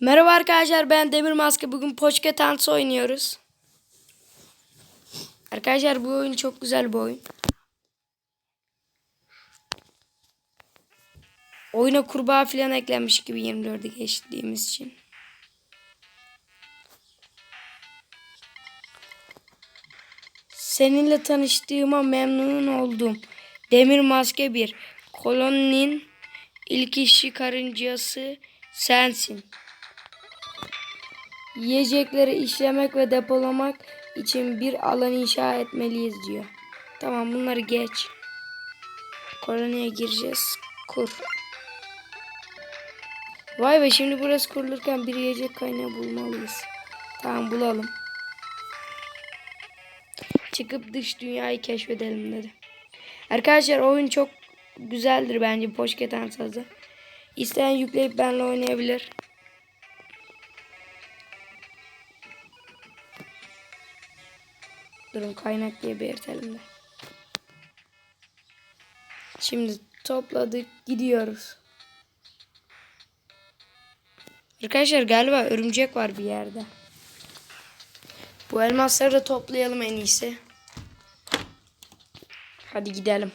Merhaba arkadaşlar ben Demir Maske. Bugün Poçketans oynuyoruz. Arkadaşlar bu oyun çok güzel bir oyun. Oyuna kurbağa falan eklenmiş gibi 24'ü geçtiğimiz için. Seninle tanıştığıma memnun oldum. Demir Maske 1. Koloninin ilk işi karıncası sensin. Yiyecekleri işlemek ve depolamak için bir alan inşa etmeliyiz diyor. Tamam bunları geç. Koloniye gireceğiz. Kur. Vay be şimdi burası kurulurken bir yiyecek kaynağı bulmalıyız. Tamam bulalım. Çıkıp dış dünyayı keşfedelim dedi. Arkadaşlar oyun çok güzeldir bence Poşketen sazı. İsteyen yükleyip benimle oynayabilir. Durun kaynak diye belirtelim de. Şimdi topladık gidiyoruz. Arkadaşlar galiba örümcek var bir yerde. Bu elmasları da toplayalım en iyisi. Hadi gidelim.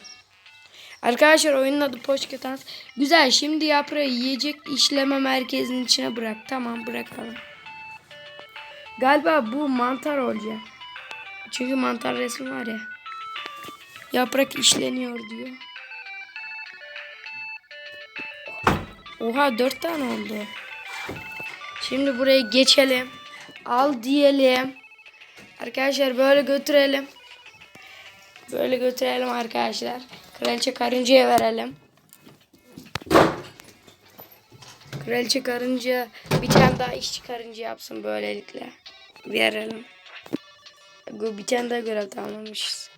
Arkadaşlar oyunun adı Poçketans. Güzel şimdi yaprağı yiyecek işleme merkezinin içine bırak. Tamam bırakalım. Galiba bu mantar olacak. Çünkü mantar resmi var ya. Yaprak işleniyor diyor. Oha dört tane oldu. Şimdi buraya geçelim. Al diyelim. Arkadaşlar böyle götürelim. Böyle götürelim arkadaşlar. Kraliçe karıncaya verelim. Kraliçe karınca bir tane daha işçi karınca yapsın böylelikle. Verelim. Bir tane daha görev tamamlamışız.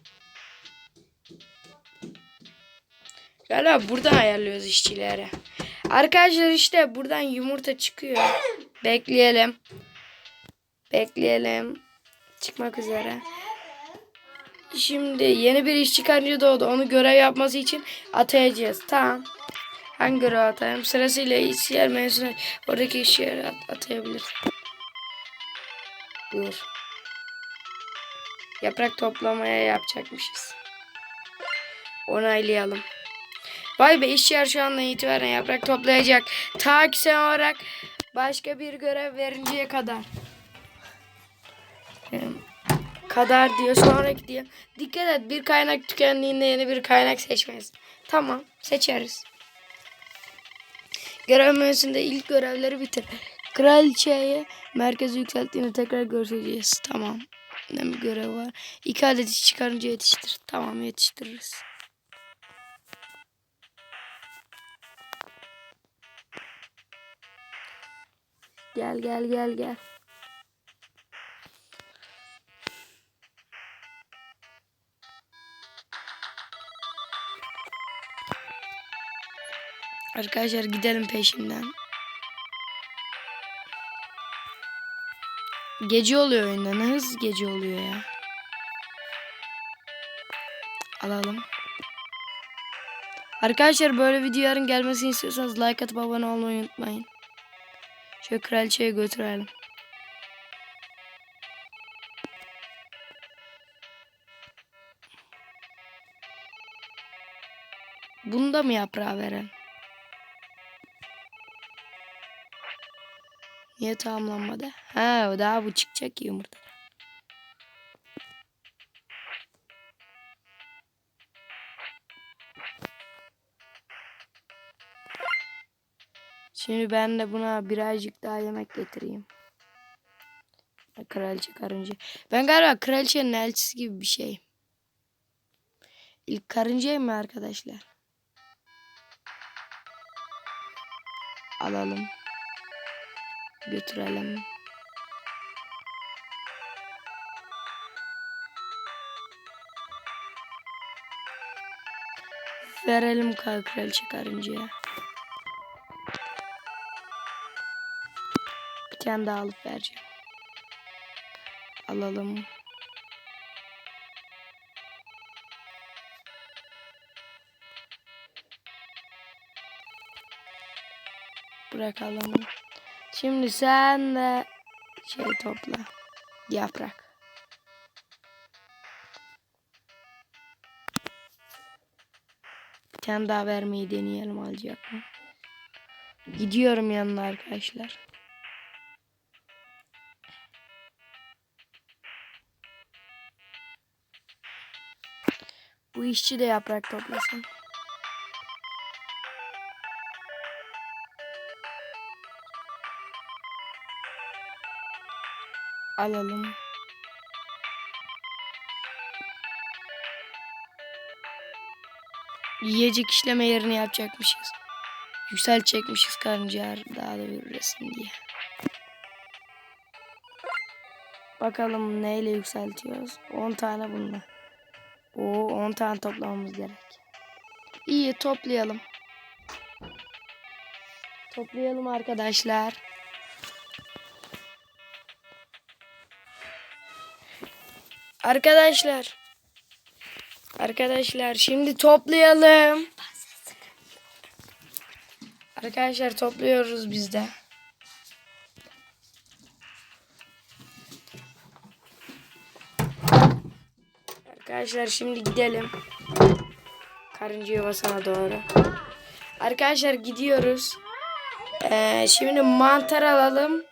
Galiba buradan ayarlıyoruz işçileri. Arkadaşlar işte buradan yumurta çıkıyor. Bekleyelim. Bekleyelim. Çıkmak üzere. Şimdi yeni bir işçi karınca doğdu. Onu görev yapması için atayacağız. Tamam. Hangi görev atayım? Sırasıyla işçiler mevzusuna oradaki işçileri at atayabilir. Buyur. Yaprak toplamaya yapacakmışız. Onaylayalım. Vay be işçiler şu andan itibaren yaprak toplayacak. Ta ki sen olarak başka bir görev verinceye kadar. Kadar diyor sonraki diyor. Dikkat et bir kaynak tükendiğinde yeni bir kaynak seçmeyiz. Tamam seçeriz. Görev menüsünde ilk görevleri bitir. Kraliçeyi merkeze yükselttiğinde tekrar göreceğiz. Tamam. Ne bir görev var. İki adet çıkarınca yetiştir. Tamam yetiştiririz. Gel gel gel gel. Arkadaşlar gidelim peşinden. Gece oluyor oyunda. Ne hız gece oluyor ya. Alalım. Arkadaşlar böyle videoların gelmesini istiyorsanız like atıp abone olmayı unutmayın. Şöyle kraliçeye götürelim. Bunu da mı yaprağa verelim? Niye tamamlanmadı? Ha daha bu çıkacak ki yumurta. Şimdi ben de buna birazcık daha yemek getireyim. Kraliçe karınca. Ben galiba kraliçenin elçisi gibi bir şey. İlk karıncayım mı arkadaşlar? Alalım. Götürelim. Verelim kar kraliçe karıncaya. Bir tane daha alıp vereceğim. Alalım. Bırakalım. Şimdi sen de şey topla. Yaprak. Bir tane daha vermeyi deneyelim alacak mı? Gidiyorum yanına arkadaşlar. Bu işçi de yaprak toplasın. Alalım. Yiyecek işleme yerini yapacakmışız. Yükseltecekmişiz karıncalar daha da üresin diye. Bakalım neyle yükseltiyoruz. 10 tane bununla. Oo 10 tane toplamamız gerek. İyi toplayalım. Toplayalım arkadaşlar. Arkadaşlar. Arkadaşlar şimdi toplayalım. Arkadaşlar topluyoruz biz de. Arkadaşlar şimdi gidelim. Karınca yuvasına doğru. Arkadaşlar gidiyoruz. Ee, şimdi mantar alalım.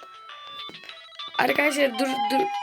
Arkadaşlar dur dur